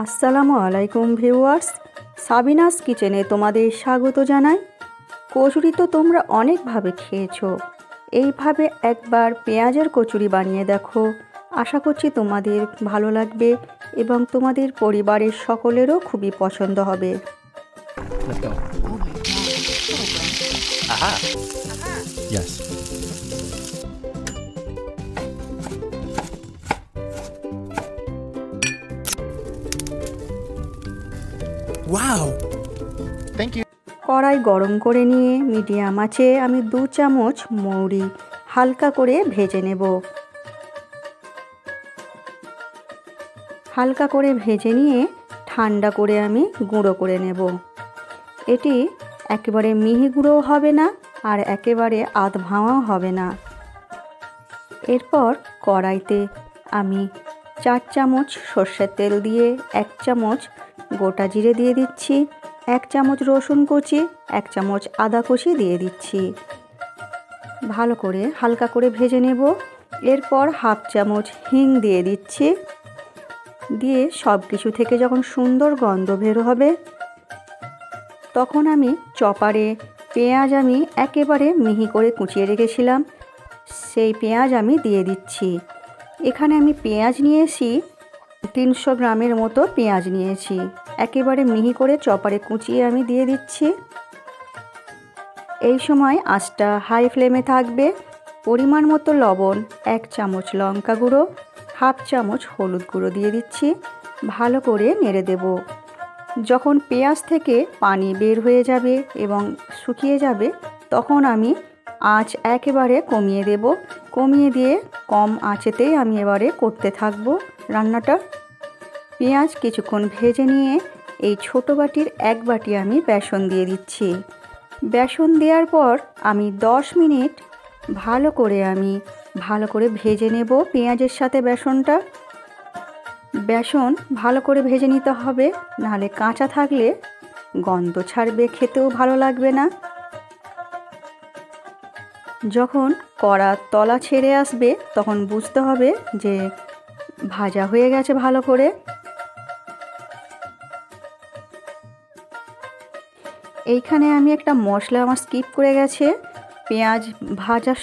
আসসালামু আলাইকুম viewers. Sabinus কিচেনে তোমাদের স্বাগত জানাই। কচুরি তো তোমরা অনেকভাবে খেয়েছো। এইভাবে একবার পেঁয়াজের কচুরি বানিয়ে দেখো। আশা করছি তোমাদের ভালো লাগবে এবং তোমাদের পরিবারের সকলেরও খুবই পছন্দ হবে। Wow. Thank you. কড়াই গরম করে নিয়ে মিডিয়াম আঁচে আমি দু চামচ মৌরি হালকা করে ভেজে নেব হালকা করে ভেজে নিয়ে ঠান্ডা করে আমি গুঁড়ো করে নেব এটি একেবারে মিহি গুঁড়োও হবে না আর একেবারে আধ ভাঙাও হবে না এরপর কড়াইতে আমি চার চামচ সর্ষের তেল দিয়ে এক চামচ গোটা জিরে দিয়ে দিচ্ছি, এক চামচ রসুন কুচি, এক চামচ আদা কুচি দিয়ে দিচ্ছি। ভালো করে হালকা করে ভেজে নেব। এরপর হাফ চামচ হিং দিয়ে দিচ্ছি। দিয়ে সব কিছু থেকে যখন সুন্দর গন্ধ বের হবে, তখন আমি চপারে পেঁয়াজ আমি একেবারে মিহি করে কুচিয়ে রেখেছিলাম। সেই পেঁয়াজ আমি দিয়ে দিচ্ছি। এখানে আমি পেঁয়াজ নিয়েছি, তিনশো গ্রামের মতো পেঁয়াজ নিয়েছি। একেবারে মিহি করে চপারে কুচিয়ে আমি দিয়ে দিচ্ছি। এই সময় আঁচটা হাই ফ্লেমে থাকবে। পরিমাণ মতো লবণ, এক চামচ লঙ্কা গুঁড়ো, হাফ চামচ হলুদ গুঁড়ো দিয়ে দিচ্ছি। ভালো করে নেড়ে দেব। যখন পেঁয়াজ থেকে পানি বের হয়ে যাবে এবং শুকিয়ে যাবে, তখন আমি আঁচ একেবারে কমিয়ে দেব। কমিয়ে দিয়ে কম আঁচেতেই আমি এবারে করতে থাকব রান্নাটা। পেঁয়াজ কিছুক্ষণ ভেজে নিয়ে এই ছোট বাটির এক বাটি আমি বেসন দিয়ে দিচ্ছি। বেসন দেওয়ার পর আমি দশ মিনিট ভালো করে আমি ভালো করে ভেজে নেব পেঁয়াজের সাথে বেসনটা। বেসন ভালো করে ভেজে নিতে হবে, নাহলে কাঁচা থাকলে গন্ধ ছাড়বে, খেতেও ভালো লাগবে না। যখন কড়া তলা ছেড়ে আসবে, তখন বুঝতে হবে যে ভাজা হয়ে গেছে ভালো করে। এইখানে আমি একটা মশলা আমার স্কিপ করে গেছে। পেঁয়াজ ভাজার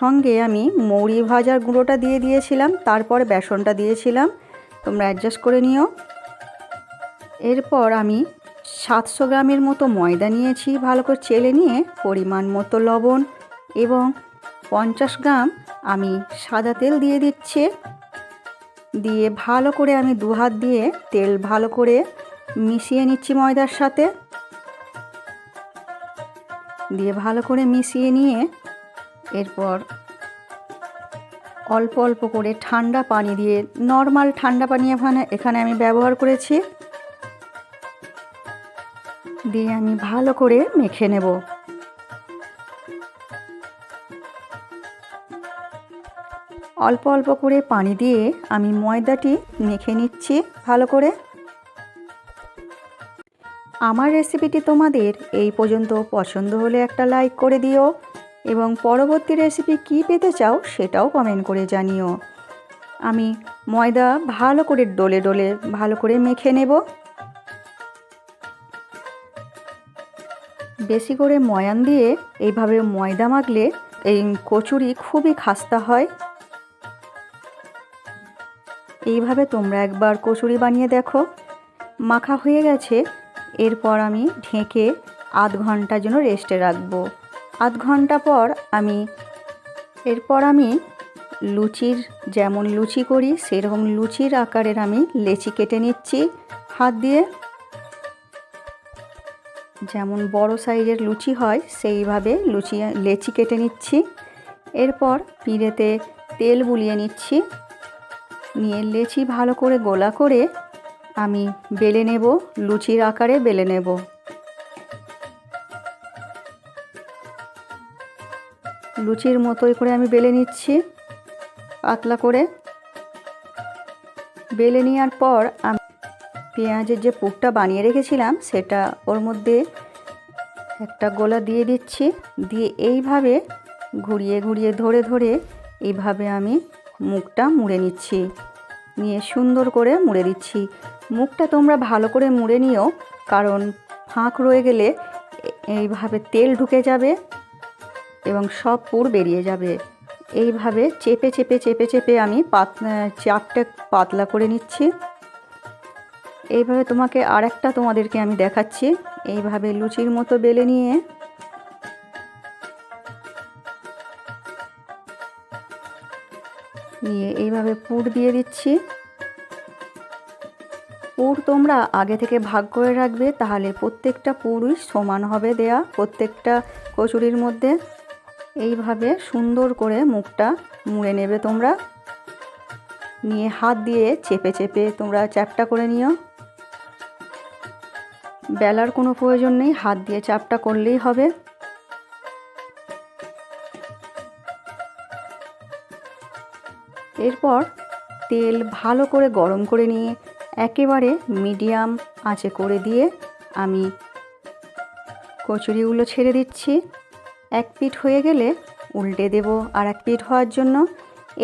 সঙ্গে আমি মৌরি ভাজার গুঁড়োটা দিয়ে দিয়েছিলাম, তারপর বেসনটা দিয়েছিলাম। তোমরা অ্যাডজাস্ট করে নিও। এরপর আমি সাতশো গ্রামের মতো ময়দা নিয়েছি, ভালো করে চেলে নিয়ে, পরিমাণ মতো লবণ এবং পঞ্চাশ গ্রাম আমি সাদা তেল দিয়ে দিচ্ছি। দিয়ে ভালো করে আমি দু হাত দিয়ে তেল ভালো করে মিশিয়ে নিচ্ছি ময়দার সাথে। দিয়ে ভালো করে মিশিয়ে নিয়ে এরপর অল্প অল্প করে ঠান্ডা পানি দিয়ে নর্মাল ঠান্ডা পানি এখানে এখানে আমি ব্যবহার করেছি। দিয়ে আমি ভালো করে মেখে নেব। অল্প অল্প করে পানি দিয়ে আমি ময়দাটি মেখে নিচ্ছি ভালো করে। আমার রেসিপিটি তোমাদের এই পর্যন্ত পছন্দ হলে একটা লাইক করে দিও এবং পরবর্তী রেসিপি কী পেতে চাও সেটাও কমেন্ট করে জানিও। আমি ময়দা ভালো করে ডলে ডলে ভালো করে মেখে নেব। বেশি করে ময়ান দিয়ে এইভাবে ময়দা মাখলে এই কচুরি খুবই খাস্তা হয়। এইভাবে তোমরা একবার কচুরি বানিয়ে দেখো। মাখা হয়ে গেছে। এরপর আমি ঢেকে আধ ঘণ্টার জন্য রেস্টে রাখব। আধ ঘণ্টা পর আমি, এরপর আমি লুচির, যেমন লুচি করি, সেরকম লুচির আকারের আমি লেচি কেটে নিচ্ছি হাত দিয়ে। যেমন বড় সাইজের লুচি হয়, সেইভাবে লুচি, লেচি কেটে নিচ্ছি। এরপর পিঁড়েতে তেল বুলিয়ে নিচ্ছি। নিয়ে লেচি ভালো করে গোলা করে আমি বেলে নেব, লুচির আকারে বেলে নেব। লুচির মতোই করে আমি বেলে নিচ্ছি, পাতলা করে। বেলে নেওয়ার পর আমি পেঁয়াজের যে পুকটা বানিয়ে রেখেছিলাম, সেটা ওর মধ্যে একটা গোলা দিয়ে দিচ্ছি। দিয়ে এইভাবে ঘুরিয়ে ঘুরিয়ে ধরে ধরে এইভাবে আমি মুখটা মুড়ে নিচ্ছি। নিয়ে সুন্দর করে মুড়ে দিচ্ছি। মুখটা তোমরা ভালো করে মুড়ে নিও, কারণ ফাঁক রয়ে গেলে এইভাবে তেল ঢুকে যাবে এবং সব পুর বেরিয়ে যাবে। এইভাবে চেপে চেপে চেপে চেপে আমি পাত চাপটা পাতলা করে নিচ্ছি। এইভাবে তোমাকে আর একটা তোমাদেরকে আমি দেখাচ্ছি। এইভাবে লুচির মতো বেলে নিয়ে নিয়ে এইভাবে পুর দিয়ে দিচ্ছি। পুর তোমরা আগে থেকে ভাগ করে রাখবে, তাহলে প্রত্যেকটা পুরই সমান হবে দেয়া, প্রত্যেকটা কচুরির মধ্যে। এইভাবে সুন্দর করে মুখটা মুড়ে নেবে তোমরা। নিয়ে হাত দিয়ে চেপে চেপে তোমরা চ্যাপটা করে নিও। বেলার কোনো প্রয়োজন নেই, হাত দিয়ে চাপটা করলেই হবে। এরপর তেল ভালো করে গরম করে নিয়ে একেবারে মিডিয়াম আঁচে করে দিয়ে আমি কচুরিগুলো ছেড়ে দিচ্ছি। এক পিঠ হয়ে গেলে উল্টে দেব আর এক পিঠ হওয়ার জন্য।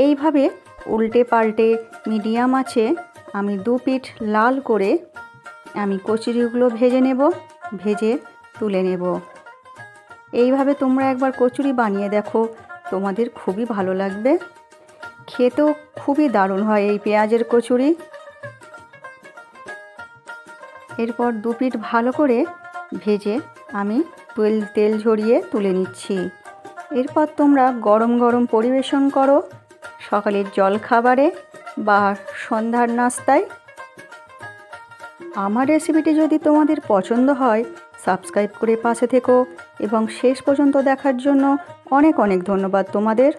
এইভাবে উল্টে পাল্টে মিডিয়াম আছে আমি দু পিঠ লাল করে আমি কচুরিগুলো ভেজে নেব, ভেজে তুলে নেব। এইভাবে তোমরা একবার কচুরি বানিয়ে দেখো, তোমাদের খুবই ভালো লাগবে। খেতেও খুবই দারুণ হয় এই পেঁয়াজের কচুরি। এরপর দু পিঠ ভালো করে ভেজে আমি তেল তেল ঝরিয়ে তুলে নিচ্ছি। এরপর তোমরা গরম গরম পরিবেশন করো সকালের জল খাবারে বা সন্ধ্যার নাস্তায়। আমার রেসিপিটি যদি তোমাদের পছন্দ হয়, সাবস্ক্রাইব করে পাশে থেকো এবং শেষ পর্যন্ত দেখার জন্য অনেক অনেক ধন্যবাদ তোমাদের।